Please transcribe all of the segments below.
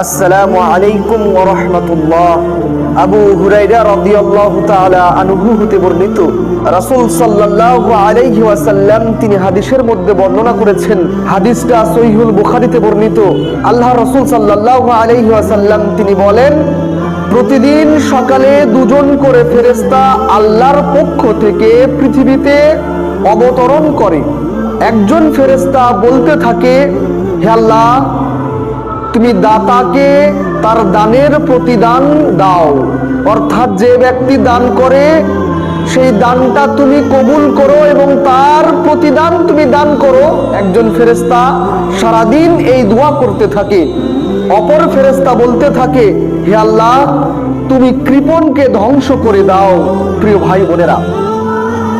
আসসালামু আলাইকুম ওয়া রাহমাতুল্লাহ। আবু হতে বর্ণিত আলাইহি ওয়াসাল্লাম তিনি হাদিসের মধ্যে বর্ণনা করেছেন, হাদিসটা সহিহুল বর্ণিত। আল্লাহ রাসূল সাল্লাল্লাহু আলাইহি ওয়াসাল্লাম তিনি বলেন, প্রতিদিন সকালে দুজন করে ফেরেশতা আল্লাহর পক্ষ থেকে পৃথিবীতে অবতরণ করে। একজন ফেরেশতা বলতে থাকে, হে আল্লাহ তুমি দাতাকে তার দানের প্রতিদান দাও। অর্থাৎ যে ব্যক্তি দান করে, সেই দানটা তুমি কবুল করো এবং তার প্রতিদান তুমি দান করো। একজন ফেরেস্তা সারাদিন এই দোয়া করতে থাকে। অপর ফেরেস্তা বলতে থাকে, হে আল্লাহ, তুমি কৃপণকে ধ্বংস করে দাও, প্রিয় ভাই বোনেরা।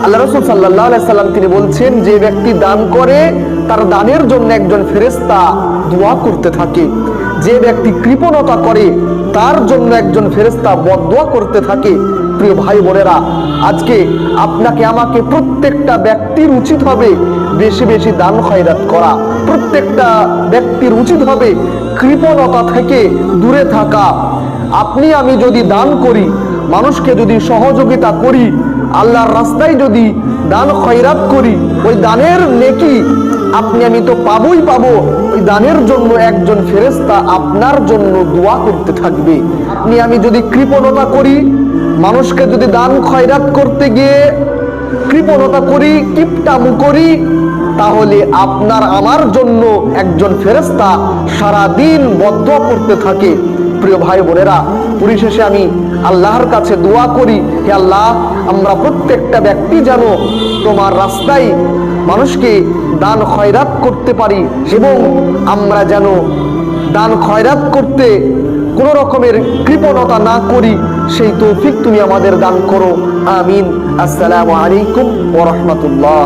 আল্লাহ রসুল সাল্লাহ সাল্লাম তিনি বলছেন, যে ব্যক্তি দান করে, তার দানের জন্য একজন ফেরেস্তা দোয়া করতে থাকে। যে ব্যক্তি কৃপণতা করে, তার জন্য একজন ফেরেস্তা বদোয়া করতে থাকে। প্রিয় ভাই বোনেরা, আজকে আপনাকে, আমাকে প্রত্যেকটা ব্যক্তির উচিত হবে বেশি বেশি দান খয়রাত করা। প্রত্যেকটা ব্যক্তির উচিত হবে কৃপণতা থেকে দূরে থাকা। আপনি, আমি যদি দান করি, মানুষকে যদি সহযোগিতা করি আল্লাহর রাস্তায় যদি দান খয়রাত করি, ওই দানের নেকি আপনি, আমি তো পাবই পাবো। ওই দানের জন্য একজন ফেরেস্তা আপনার জন্য দোয়া করতে থাকবে। আপনি, আমি যদি কৃপণতা করি, মানুষকে যদি দান খয়রাত করতে গিয়ে কৃপণতা করি, কিপটামু করি, তাহলে আপনার, আমার জন্য একজন ফেরেস্তা সারাদিন বদ্ধ করতে থাকে। প্রিয় ভাই বোনেরা পরিশেষে আমি আল্লাহর কাছে দোয়া করি, হে আল্লাহ, আমরা প্রত্যেকটা ব্যক্তি যেন তোমার রাস্তায় মানুষকে দান খয়রাত করতে পারি এবং আমরা যেন দান খয়রাত করতে কোন রকমের কৃপণতা না করি, সেই তৌফিক তুমি আমাদের দান করো। আমিন। আসসালামু আলাইকুম ওয়া রাহমাতুল্লাহ।